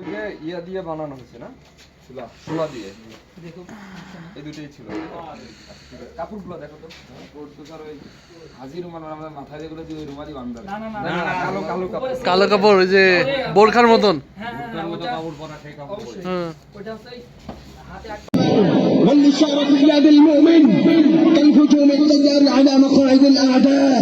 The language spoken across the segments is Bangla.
ওই যে ইয়া দিয়ে বানানো হয়েছে না চুলা চুলা দিয়ে দেখো এই দুটোই ছিল কাপড়গুলো দেখো তো ওর তো স্যার ওই হাজি রুমাল আমাদের মাথায় যেগুলো দিয়ে ওই রুমালই বান্ধা না না না না, না, কালো কালো কাপড় কালো কাপড় ওই যে বোরখার মতন হ্যাঁ হ্যাঁ হ্যাঁ, ওটা কাপড় পরা সেই কাপড় অবশ্যই হুম ওটা হচ্ছে ওই হাতে আট- والإشارة بيد المؤمن كالهجوم التيار على مقاعد الأعداء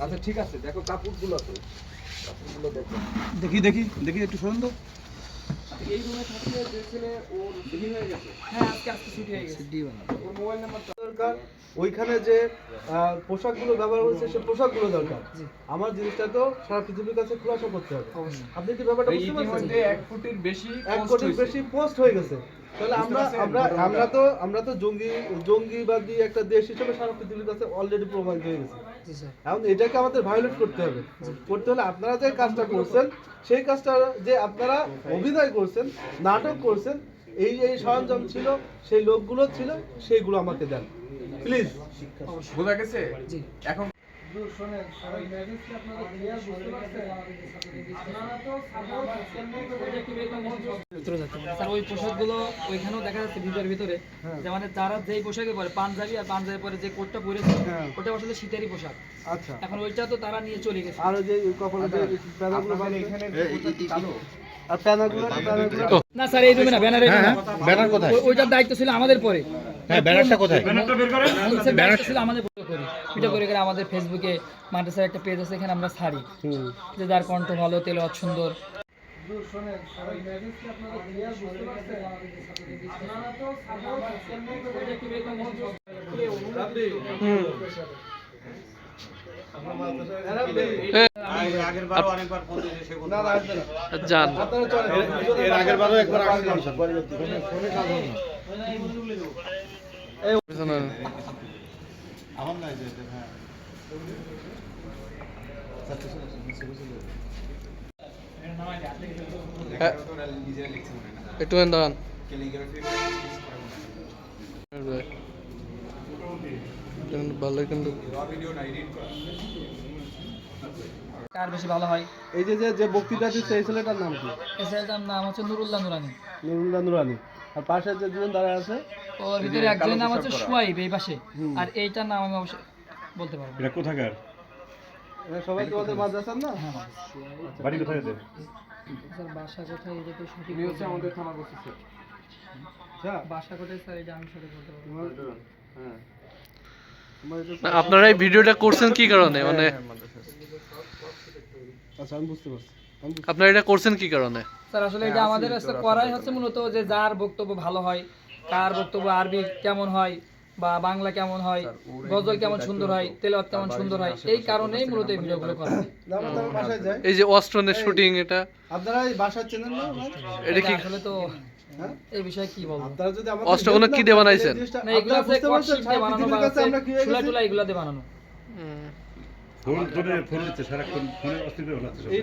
আচ্ছা ঠিক আছে দেখো কাপড়গুলো তো। কাপড়গুলো দেখো। দেখি দেখি দেখি একটু শুনুন তো। এই রুমে থাকলে যে ছেলে ওর বিয়ে হয়ে গেছে? হ্যাঁ আজকে আজকে ছুটি হয়ে গেছে। ওর মোবাইল নাম্বারটা দরকার। ওইখানে যে আহ, পোশাকগুলো ব্যবহার হয়েছে পোশাকগুলো দরকার। আমার জিনিসটা তো সারা পৃথিবীর কাছে খুলাসা করতে হবে। আপনি কি ব্যাপারটা বুঝতে পারছেন? এক ফুটের বেশি এক কোটির বেশি পোস্ট হয়ে গেছে। তাহলে আমরা আমরা আমরা তো আমরা তো জঙ্গি জঙ্গিবাদী একটা দেশ হিসেবে সারা পৃথিবীর কাছে অলরেডি প্রমাণিত হয়ে গেছে। জি এখন এটাকে আমাদের ভায়োলেট করতে হবে। করতে হলে আপনারা যে কাজটা করছেন সেই কাজটা যে আপনারা অভিনয় করছেন নাটক করছেন এই এই সরঞ্জাম ছিল সেই লোকগুলো ছিল সেইগুলো আমাকে দেন। প্লিজ বোঝা গেছে? এখন ভিতরে যাচ্ছে। না। স্যার ওই পোশাকগুলো ওইখানেও দেখা যাচ্ছে ভিতরের ভিতরে। যে মানে যারা যেই পোশাকে পরে পাঞ্জাবি আর পাঞ্জাবি পরে যে কোটটা পরেছে হ্যাঁ। ওটা আসলে শীতেরই পোশাক। আচ্ছা। এখন ওইটা তো তারা নিয়ে চলে গেছে। আর যে কপালে যে প্যানাগুলো আপনাদের এখানে কালো। আর প্যানাগুলো প্যানাগুলো না স্যার এই রুমে না ব্যানারে ব্যানার কোথায়? ওইটার দায়িত্ব ছিল আমাদের পরে। হ্যাঁ ব্যানারটা কোথায়? ব্যানারটা বের স্যার, দায়িত্ব ছিল আমাদের করি ভিডিও করে করে আমাদের ফেসবুকে মাদ্রাসার একটা পেজ আছে এখানে আমরা ছাড়ি। যে যার কণ্ঠ ভালো তেল সুন্দর না না আসবে না যান আপনারা চলেন এর আগের বারও একবার আসছিলাম পেছনে। হ্যাঁ, একটু দাঁড়ান। ভালো কিন্তু। কার বেশি ভালো হয়? এই যে যে যে বক্তৃতা দিচ্ছে এই ছেলেটার নাম কি? এই ছেলেটার নাম হচ্ছে নুরুল্লাহ নুরানি। নুরুল্লাহ নুরানি। আর পাশে যে দুজন দাঁড়ায় আছে? ওর ভিতরে একজনের নাম হচ্ছে সুয়াইব এই পাশে। আর এইটার নাম আমি অবশ্যই বলতে পারব এটা কোথাকার? সবাই তোমাদের মাদ্রাসার না? বাড়ি কোথায় এদের স্যার বাসা কোথায়? এটা তো সঠিক উনি হচ্ছে আমাদের থানা বসেছে আচ্ছা বাসা কোথায়? স্যার এটা আমি সঠিক বলতে পারব। হ্যাঁ। আপনারা এই ভিডিওটা করছেন কি কারণে? মানে আচ্ছা আমি বুঝতে পারছি। আপনারা এটা করছেন কি কারণে? স্যার আসলে এটা আমাদের কাছে করাই হচ্ছে মূলত যে যার বক্তব্য ভালো হয় কার বক্তব্য আরবি কেমন হয় বা বাংলা কেমন হয় গজল কেমন সুন্দর হয় তেলাওয়াত কেমন সুন্দর হয় এই কারণেই মূলত এই ভিডিওগুলো করা হয়। এই যে অস্ট্রনের শুটিং এটা আপনারা এই বাসায় চেনেন না এটা কি আসলে তো হ্যাঁ? এই বিষয়ে কি বলব আপনারা যদি আমাদের কি দিয়ে বানাইছেন? না এগুলো কটশিট দিয়ে বানানো বা কাছে আমরা কি হয়ে চুলা? টুলা এগুলো দিয়ে বানানো হুম। ফোন ফোনে ফোন দিচ্ছে সারাক্ষণ ফোনে অস্থির হয়ে এই